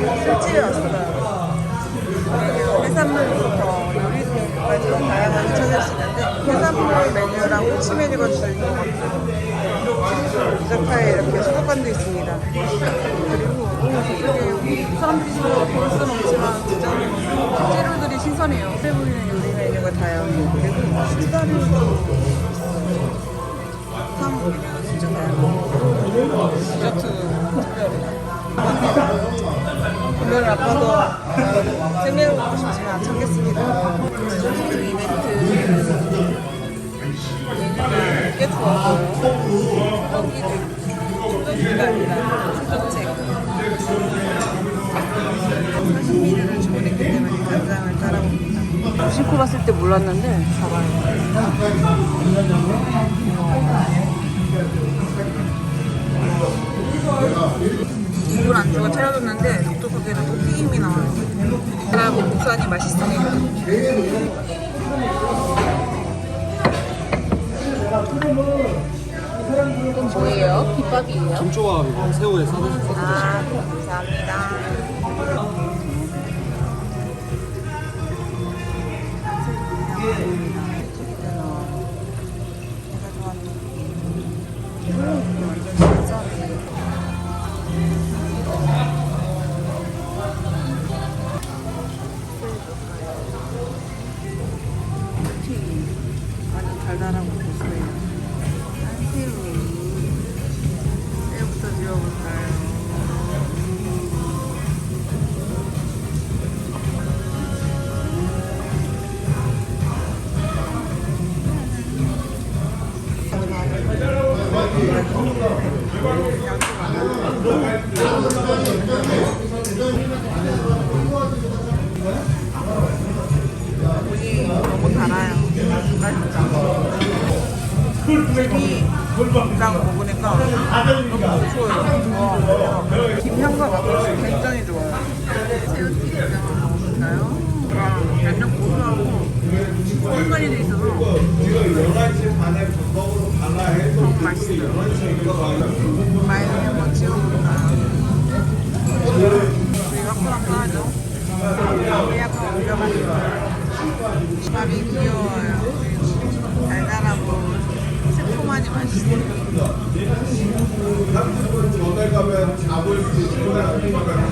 술집에 왔어요. 해산물부터 요리까지 다양하게 찾을 수 있는데 해산물 메뉴랑 꼬치 메뉴가 주인 것 같아요. 이자카에 이렇게 수도관도 있습니다. 그리고 사람들이 서로 볼 수는 없지만 진짜 재료들이 신선해요. 해 보이는 요리 메뉴가 다양해요. 그리고 있어요. 참 진짜 다양해요. 디저트 특별히. 오늘 아빠도 생맥을 먹고 싶지만 참겠습니다. 디저트 이벤트 꽤 좋아서요. 여기도 충전책. 사십 미리를 주문했기 때문에 간장을 따라봅니다. 신고 봤을 때 몰랐는데 봐봐요. 안주가 차려졌는데 독특하게도 또 튀김이 나와요. 제가 국산이 맛있으니까. 이건 뭐예요? 김밥이에요? 김조합이고 새우에 싸드실 아, 감사합니다. 많이 달달하고 고소해요. 한새우. 새우부터 지어볼까요? 물이 이랑 먹으니까 너무 고소해요. 와, 김향과 맛이 굉장히 좋아요. 고소하고 있어서 너무 맛있어요. 마요네 한번 찍어볼까요? 우리 확실한 까죠? 우리 약간 올려봤어요. 귀 Gracias.